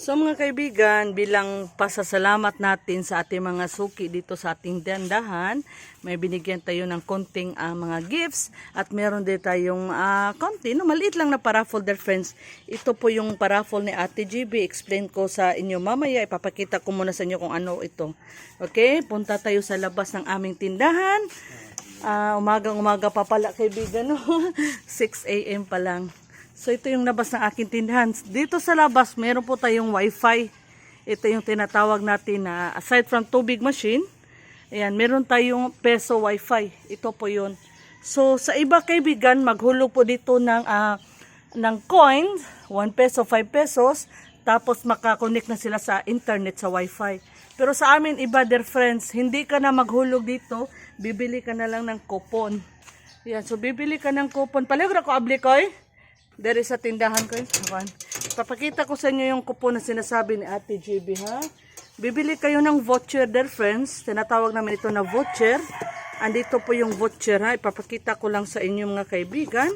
So mga kaibigan, bilang pasasalamat natin sa ating mga suki dito sa ating dandahan, may binigyan tayo ng konting ah, mga gifts at meron din tayong ah, konti, no, maliit lang na paraffle dear friends. Ito po yung paraffle ni Ate GB. Explain ko sa inyo mamaya. Ipapakita ko muna sa inyo kung ano ito. Okay, punta tayo sa labas ng aming tindahan. Ah, umagang umaga pa pala kaibigan, no? 6 a.m. pa lang. So ito yung labas ng aking tindahan. Dito sa labas, meron po tayong wifi. Ito yung tinatawag natin na aside from tubig machine, ayan, meron tayong peso wifi. Ito po yun. So sa iba kaibigan, maghulo po dito ng, ah, ng coins, 1 peso, 5 pesos, tapos makakonect na sila sa internet sa wifi. Pero sa amin, iba dear friends, hindi ka na maghulog dito, bibili ka na lang ng coupon. Yan, so bibili ka ng coupon. Paligra ko abli ko eh. Dari sa tindahan ko. Ayan. Papakita ko sa inyo yung kupon na sinasabi ni Ate JB ha. Bibili kayo ng voucher dear friends. Tinatawag namin ito na voucher. Andito po yung voucher ha. Ipapakita ko lang sa inyo mga kaibigan.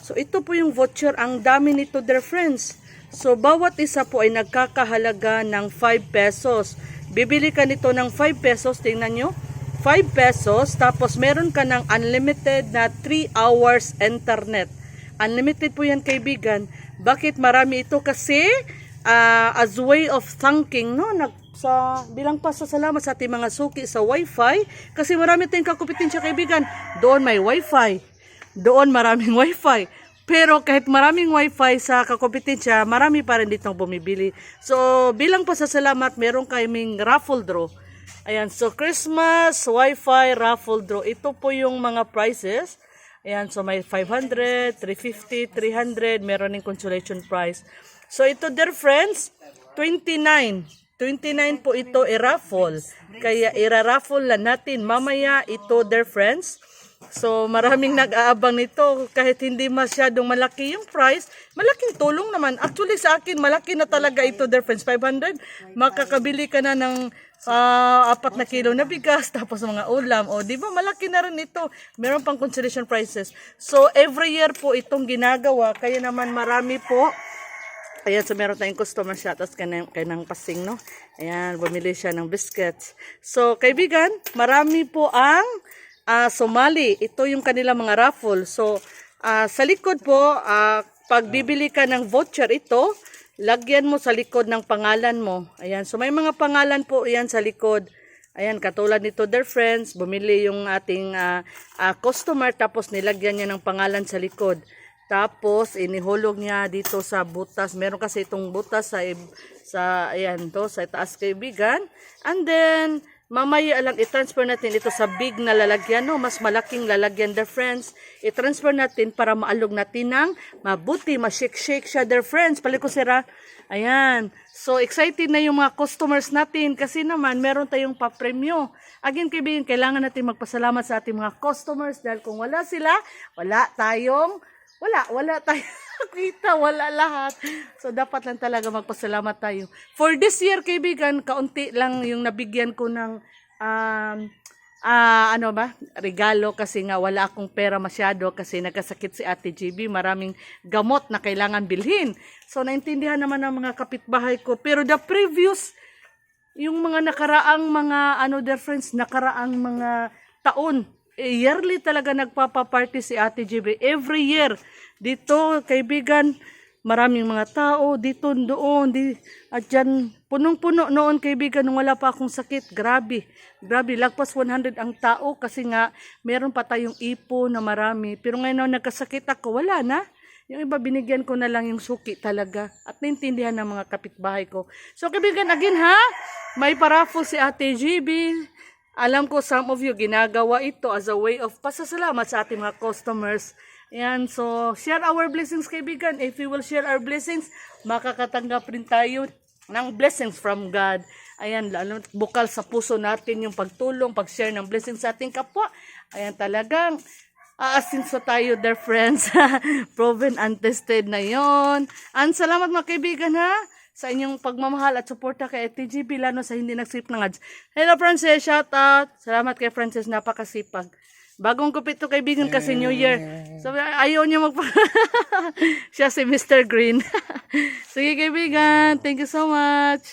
So ito po yung voucher. Ang dami nito dear friends. So bawat isa po ay nagkakahalaga ng 5 pesos. Bibili ka nito ng 5 pesos. Tingnan nyo. 5 pesos. Tapos meron ka ng unlimited na 3 hours internet. Unlimited po yan kaibigan. Bakit marami ito? Kasi ah, as way of thanking, no? Nag, sa, bilang pasasalamat sa ating mga suki sa wifi. Kasi marami tayong kakupitensya kaibigan. Doon may wifi. Doon maraming wifi. Pero kahit maraming wifi sa kakopetensya, marami pa rin ditong bumibili. So, bilang pasasalamat, meron kaming raffle draw. Ayan, so Christmas, wifi, raffle draw. Ito po yung mga prices. Ayan, so may 500, 350, 300, meron ng consolation prize. So ito dear friends, 29. 29 po ito i-raffle. Kaya i-raffle lang natin mamaya ito dear friends. So maraming nag-aabang nito kahit hindi masyadong malaki yung price, malaking tulong naman. Actually sa akin malaki na talaga ito dear friends, 500. Makakabili ka na ng ah, apat na kilo na bigas, tapos mga ulam. O, di ba, malaki na rin ito. Meron pang consideration prices. So, every year po itong ginagawa. Kaya naman marami po. Ayan, so meron tayong customer shoutouts kay, ng- kay ng pasing, no? Ayan, bumili siya ng biscuits. So, kaibigan, marami po ang ah, sumali. Ito yung kanilang mga raffle. So, ah, sa likod po, ah, pag bibili ka ng voucher ito, lagyan mo sa likod ng pangalan mo. Ayan, so may mga pangalan po yan sa likod. Ayan, katulad nito, dear friends, bumili yung ating ah, ah, customer tapos nilagyan niya ng pangalan sa likod. Tapos, inihulog niya dito sa butas. Meron kasi itong butas sa, sa ayan to, sa taas kaibigan. And then, mamaya lang i-transfer natin ito sa big na lalagyan, no? Mas malaking lalagyan, dear friends. I-transfer natin para maalog natin ng mabuti, ma-shake-shake siya, dear friends. Paliko sira. Ayan. So, excited na yung mga customers natin kasi naman, meron tayong papremyo. Again, kaibigan, kailangan natin magpasalamat sa ating mga customers dahil kung wala sila, wala tayong wala, wala tayo kita, wala lahat. So, dapat lang talaga magpasalamat tayo. For this year, kaibigan, kaunti lang yung nabigyan ko ng, um, ah, ano ba, regalo kasi nga wala akong pera masyado kasi nagkasakit si Ate GB. Maraming gamot na kailangan bilhin. So, naintindihan naman ng mga kapitbahay ko. Pero the previous, yung mga nakaraang mga, ano, dear friends, nakaraang mga taon, eh, yearly talaga nagpapaparty si Ate GB. Every year. Dito, kaibigan, maraming mga tao, dito, doon, di, at dyan, punong-puno noon, kaibigan, nung wala pa akong sakit. Grabe. Grabe, lagpas 100 ang tao kasi nga, meron pa tayong ipo na marami. Pero ngayon, nung nagkasakit ako, wala na. Yung iba, binigyan ko na lang yung suki talaga. At naintindihan ng mga kapitbahay ko. So, kaibigan, again ha, may paraffle si Ate GB. Alam ko some of you ginagawa ito as a way of pasasalamat sa ating mga customers. Ayan, so share our blessings kaibigan. If we will share our blessings, makakatanggap rin tayo ng blessings from God. Ayan, lalo bukal sa puso natin yung pagtulong, pag-share ng blessings sa ating kapwa. Ayan, talagang aasinso tayo, dear friends. Proven and tested na yon. And salamat mga kaibigan ha sa inyong pagmamahal at suporta kay TGB lalo sa hindi nagsip ng ads. Hello Frances, shout out. Salamat kay Frances, napakasipag. Bagong kupit to kaibigan kasi New Year. Sabi, ayaw niya magpa... Siya si Mr. Green. Sige kaibigan, thank you so much.